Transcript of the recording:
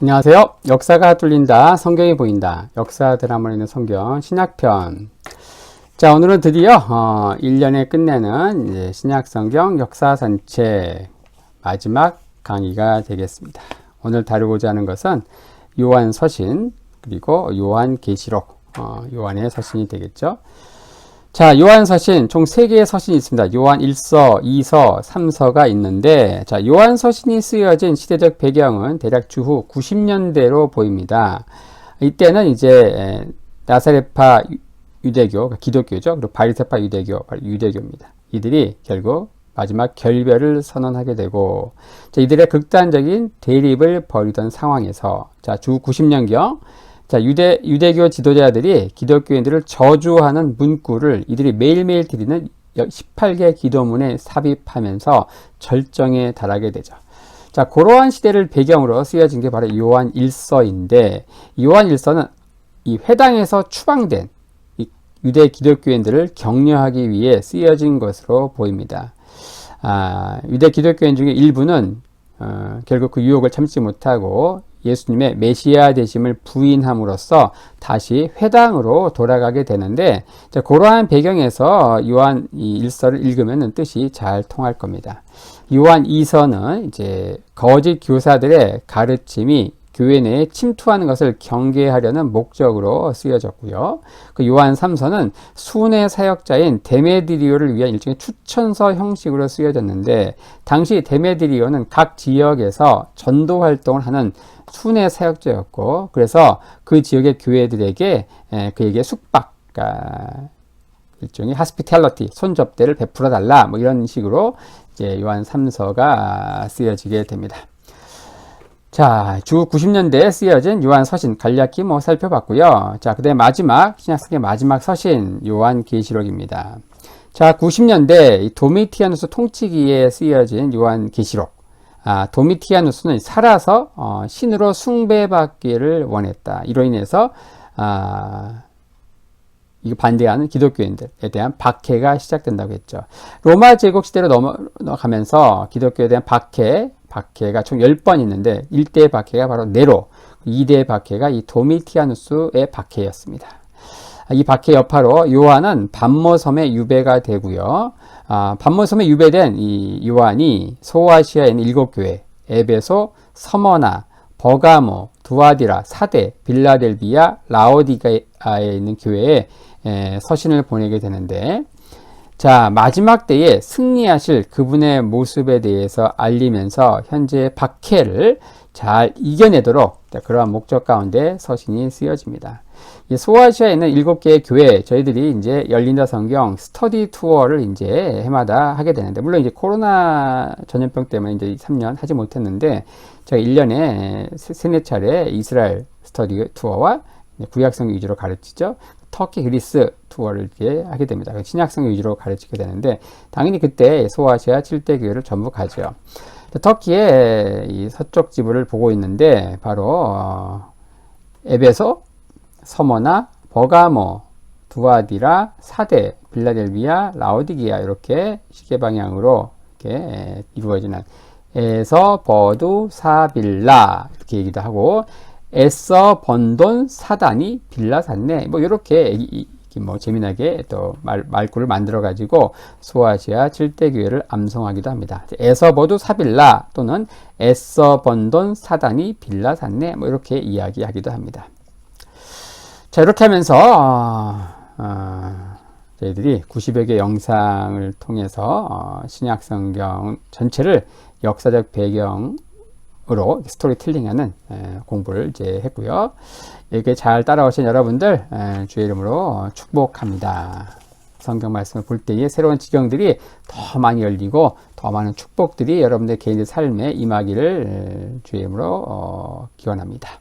안녕하세요. 역사가 뚫린다. 성경이 보인다. 역사 드라마로 있는 성경 신약편. 자, 오늘은 드디어 어, 1년에 끝내는 신약 성경 역사 산책 마지막 강의가 되겠습니다. 오늘 다루고자 하는 것은 요한 서신 그리고 요한 계시록 어, 요한의 서신이 되겠죠. 자, 요한 서신 총 3개의 서신이 있습니다. 요한 1서, 2서, 3서가 있는데 자, 요한 서신이 쓰여진 시대적 배경은 대략 주후 90년대로 보입니다. 이때는 이제 나사렛파 유대교, 그러니까 기독교죠. 그리고 바리새파 유대교, 유대교입니다. 이들이 결국 마지막 결별을 선언하게 되고 자, 이들의 극단적인 대립을 벌이던 상황에서 자, 주 90년경 자, 유대, 유대교 지도자들이 기독교인들을 저주하는 문구를 이들이 매일매일 드리는 18개 기도문에 삽입하면서 절정에 달하게 되죠. 자, 그러한 시대를 배경으로 쓰여진 게 바로 요한 1서인데, 요한 1서는 이 회당에서 추방된 이 유대 기독교인들을 격려하기 위해 쓰여진 것으로 보입니다. 아, 유대 기독교인 중에 일부는 어, 결국 그 유혹을 참지 못하고 예수님의 메시아 되심을 부인함으로써 다시 회당으로 돌아가게 되는데 자, 그러한 배경에서 요한 이 일서를 읽으면 뜻이 잘 통할 겁니다. 요한 2서는 이제 거짓 교사들의 가르침이 교회 내에 침투하는 것을 경계하려는 목적으로 쓰여졌고요. 그 요한 3서는 순회 사역자인 데메드리오를 위한 일종의 추천서 형식으로 쓰여졌는데 당시 데메드리오는 각 지역에서 전도 활동을 하는 순회 사역자였고 그래서 그 지역의 교회들에게 그에게 숙박 그러니까 일종의 하스피텔러티 손접대를 베풀어 달라 뭐 이런 식으로 이제 요한 3서가 쓰여지게 됩니다. 자, 주 90년대에 쓰여진 요한 서신 간략히 뭐 살펴봤고요. 자, 그다음에 마지막 신약성의 마지막 서신 요한 계시록입니다. 자, 90년대 도미티아누스 통치기에 쓰여진 요한 계시록. 아, 도미티아누스는 살아서 어, 신으로 숭배받기를 원했다. 이로 인해서 아, 이거 반대하는 기독교인들에 대한 박해가 시작된다고 했죠. 로마 제국 시대로 넘어가면서 기독교에 대한 박해, 박해가 총 10번 있는데 1대 박해가 바로 네로, 2대 박해가 이 도미티아누스의 박해였습니다. 이 박해 여파로 요한은 반모섬에 유배가 되고요. 아, 반모섬에 유배된 이 요한이 소아시아에 일곱 교회, 에베소, 서머나, 버가모, 두아디라, 사대, 빌라델비아, 라오디가에 있는 교회에 에, 서신을 보내게 되는데 자, 마지막 때에 승리하실 그분의 모습에 대해서 알리면서 현재 박해를 잘 이겨내도록 그러한 목적 가운데 서신이 쓰여집니다. 소아시아에 있는 일곱 개의 교회, 저희들이 이제 열린다 성경 스터디 투어를 이제 해마다 하게 되는데, 물론 이제 코로나 전염병 때문에 이제 3년 하지 못했는데, 제가 1년에 세네 차례 이스라엘 스터디 투어와 구약성 위주로 가르치죠. 터키 그리스 투어를 이제 하게 됩니다. 신약성 위주로 가르치게 되는데 당연히 그때 소아시아 7대 교회를 전부 가죠. 터키의 이 서쪽 지부를 보고 있는데 바로 어, 에베소, 서머나, 버가모, 두아디라, 사대, 빌라델비아, 라오디기아 이렇게 시계 방향으로 이렇게 이루어지는 에서 버두 사빌라 이렇게 얘기도 하고 에서 번돈 사단이 빌라 샀네. 뭐 이렇게 뭐 재미나게 또 말, 말구를 만들어 가지고 소아시아 7대 교회를 암송하기도 합니다. 에서 버두 사빌라 또는 에서 번돈 사단이 빌라 샀네. 뭐 이렇게 이야기하기도 합니다. 자 이렇게 하면서 어, 어, 저희들이 90여 개 영상을 통해서 어, 신약 성경 전체를 역사적 배경 으로 스토리텔링하는 공부를 이제 했고요. 이렇게 잘 따라오신 여러분들 주의 이름으로 축복합니다. 성경 말씀을 볼 때에 새로운 지경들이 더 많이 열리고 더 많은 축복들이 여러분들 개인의 삶에 임하기를 주의 이름으로 어, 기원합니다.